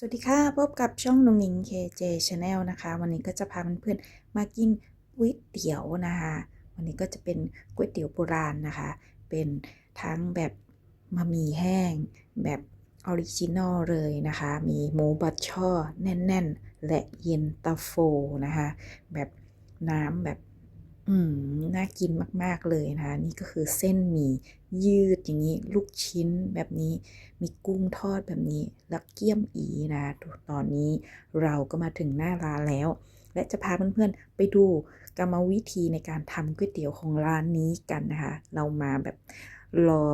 สวัสดีค่ะ พบกับช่องนุงนิง KJ Channel นะคะ วันนี้ก็จะพาเพื่อนๆมากินก๋วยเตี๋ยวนะคะ วันนี้ก็จะเป็นก๋วยเตี๋ยวโบราณนะคะ เป็นทั้งแบบมะหมี่แห้ง แบบออริจินอลเลยนะคะ มีหมูบัดช่อแน่น ๆ และเย็นตาโฟนะคะ แบบน้ำแบบ อืมน่ากินมาก ๆ เลยนะคะนี่ก็คือเส้นหมี่ยืดอย่างนี้ ลูกชิ้นแบบนี้ มีกุ้งทอดแบบนี้ แล้วเกี๊ยมอีนะตอนนี้เราก็มาถึงหน้าร้านแล้ว และจะพาเพื่อนๆไปดูกรรมวิธีในการทำก๋วยเตี๋ยวของร้านนี้กันนะคะ เรามาแบบรอ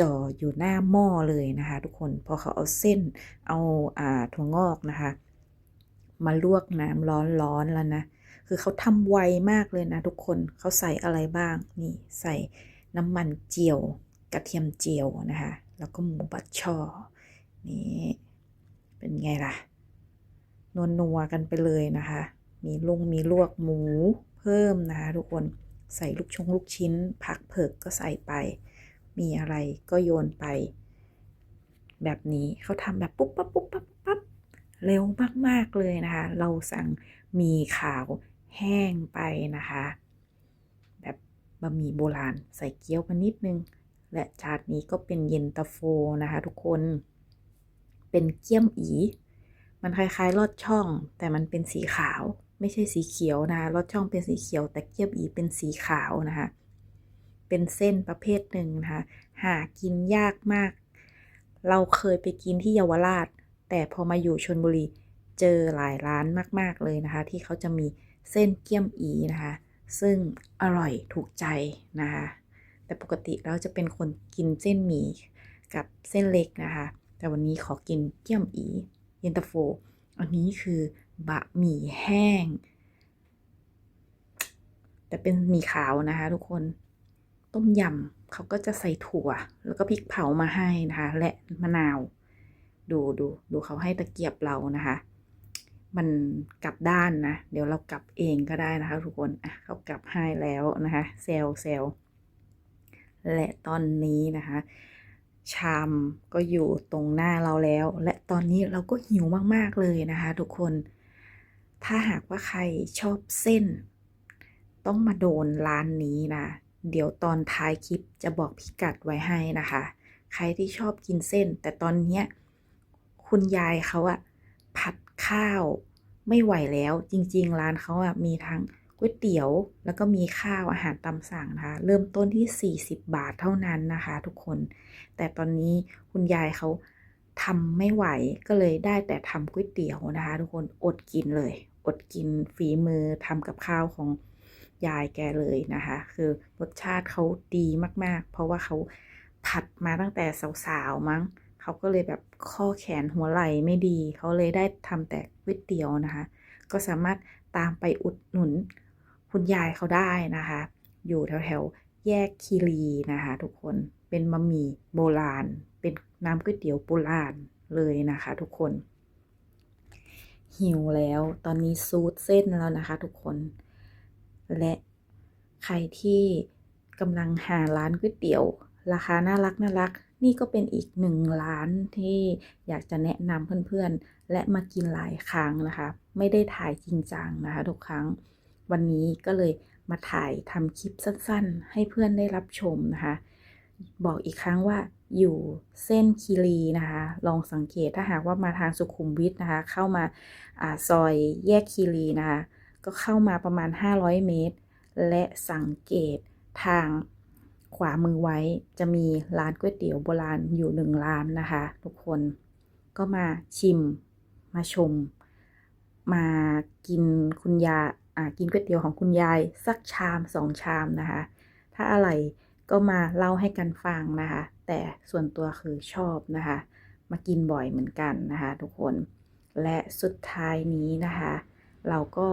จ่ออยู่หน้าหม้อเลยนะคะ ทุกคนพอเขาเอาเส้นเอาอ่าถั่วงอกนะคะ มาลวกน้ำร้อนๆแล้วนะ คือเขาทำไวมากเลยนะทุกคนเขาใส่อะไรบ้าง นี่ใส่น้ำมันเจียว กระเทียมเจียวนะคะ แล้วก็หมูบัดช่อ นี่เป็นไงล่ะนวนัวกันไปเลยนะคะ มีลุงมีลวกหมูเพิ่มนะคะทุกคนใส่ลูกชงลูกชิ้น ผักเผือกก็ใส่ไป มีอะไรก็โยนไป แบบนี้เขาทำแบบปุ๊บปั๊บปุ๊บปั๊บปั๊บเร็วมาก ๆ เลยนะคะ เราสั่งมีขาว แห้งไปนะคะ แบบบะหมี่โบราณใส่เกี๊ยวมานิดนึง และจานนี้ก็เป็นเย็นตาโฟนะคะทุกคน เป็นเกี๊ยมอี มันคล้ายๆลอดช่อง แต่มันเป็นสีขาว ไม่ใช่สีเขียวนะคะลอดช่องเป็นสีเขียว แต่เกี๊ยมอีเป็นสีขาวนะคะเป็นเส้นประเภทหนึ่งนะคะหากินยากมาก เราเคยไปกินที่เยาวราช แต่พอมาอยู่ชนบุรี เจอหลายร้านมาก ๆ เลยนะคะ ที่เขาจะมีเส้นเกี๊ยมอีนะคะ ซึ่งอร่อยถูกใจนะคะ แต่ปกติเราจะเป็นคนกินเส้นหมี่กับเส้นเล็กนะคะ แต่วันนี้ขอกินเกี๊ยมอีเย็นตาโฟ อันนี้คือบะหมี่แห้ง แต่เป็นหมี่ขาวนะคะทุกคนต้มยำเขาก็จะใส่ถั่ว แล้วก็พริกเผามาให้นะคะ และมะนาว ดูดูดูเขาให้ตะเกียบเรานะคะ มันกลับด้านนะ เดี๋ยวเรากลับเองก็ได้นะคะทุกคนอะเขากลับให้แล้วนะคะเซลเซลและตอนนี้นะคะ ชามก็อยู่ตรงหน้าเราแล้ว และตอนนี้เราก็หิวมากๆเลยนะคะทุกคน ถ้าหากว่าใครชอบเส้น ต้องมาโดนร้านนี้นะ เดี๋ยวตอนท้ายคลิปจะบอกพิกัดไว้ให้นะคะ ใครที่ชอบกินเส้น แต่ตอนนี้คุณยายเขาอะผัด ข้าวไม่ไหวแล้วจริง ๆ ร้านเขาอะมีทั้งก๋วยเตี๋ยวแล้วก็มีข้าวอาหารตามสั่งนะคะ เริ่มต้นที่ 40 บาทเท่านั้นนะคะ ทุกคน แต่ตอนนี้คุณยายเขาทำไม่ไหวก็เลยได้แต่ทำก๋วยเตี๋ยวนะคะ ทุกคนอดกินเลย อดกินฝีมือทำกับข้าวของยายแกเลยนะคะ คือรสชาติเขาดีมากๆ เพราะว่าเขาผัดมาตั้งแต่สาวๆมั้ง เขาก็เลยแบบข้อแขนหัวไหล่ไม่ดี เขาเลยได้ทำแต่ก๋วยเตี๋ยวนะคะ ก็สามารถตามไปอุดหนุนคุณยายเขาได้นะคะ อยู่แถวๆแยกคีรีนะคะ ทุกคนเป็นบะหมี่โบราณ เป็นน้ำก๋วยเตี๋ยวโบราณเลยนะคะ ทุกคน หิวแล้วตอนนี้ซูดเส้นแล้วนะคะ ทุกคน และใครที่กำลังหาร้านก๋วยเตี๋ยว ราคาน่ารักน่ารัก นี่ก็เป็นอีกหนึ่งร้านที่อยากจะแนะนำเพื่อนๆ และมากินหลายครั้งนะคะ ไม่ได้ถ่ายจริงจังนะคะทุกครั้ง วันนี้ก็เลยมาถ่ายทำคลิปสั้นๆ ให้เพื่อนได้รับชมนะคะ บอกอีกครั้งว่าอยู่เส้นคีรีนะคะ ลองสังเกตถ้าหากว่ามาทางสุขุมวิทนะคะ เข้ามาอาซอยแยกคีรีนะคะ ก็เข้ามาประมาณ 500 เมตร และสังเกตทาง ขวามือไว้จะมีร้านก๋วยเตี๋ยวโบราณอยู่หนึ่งร้านนะคะ ทุกคนก็มาชิมมาชม มากินคุณยายอ่ากินก๋วยเตี๋ยวของคุณยายสักชามสองชามนะคะ ถ้าอะไรก็มาเล่าให้กันฟังนะคะ แต่ส่วนตัวคือชอบนะคะ มากินบ่อยเหมือนกันนะคะ ทุกคนและสุดท้ายนี้นะคะ เราก็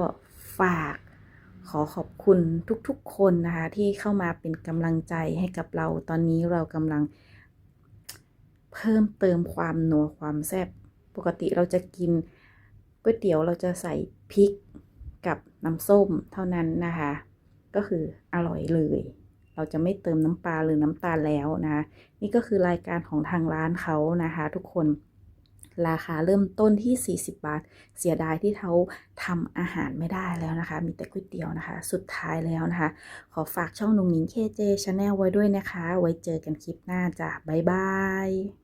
ฝาก ขอขอบคุณทุกๆคนนะคะที่เข้ามาเป็นกำลังใจให้กับเรา ตอนนี้เรากำลังเพิ่มเติมความนัวความแซ่บปกติเราจะกินก๋วยเตี๋ยวเราจะใส่พริกกับน้ำส้มเท่านั้นนะคะ ก็คืออร่อยเลย เราจะไม่เติมน้ำปลาหรือน้ำตาลแล้วนะะนี่ก็คือรายการของทางร้านเขานะคะ ทุกคน ราคาเริ่มต้นที่ 40 บาท เสียดายที่เขาทำอาหารไม่ได้แล้วนะคะ มีแต่ก๋วยเตี๋ยวนะคะ สุดท้ายแล้วนะคะ ขอฝากช่องนุงนิ้งเคเจชาแนลไว้ด้วยนะคะ ไว้เจอกันคลิปหน้าจ้ะบ๊ายบาย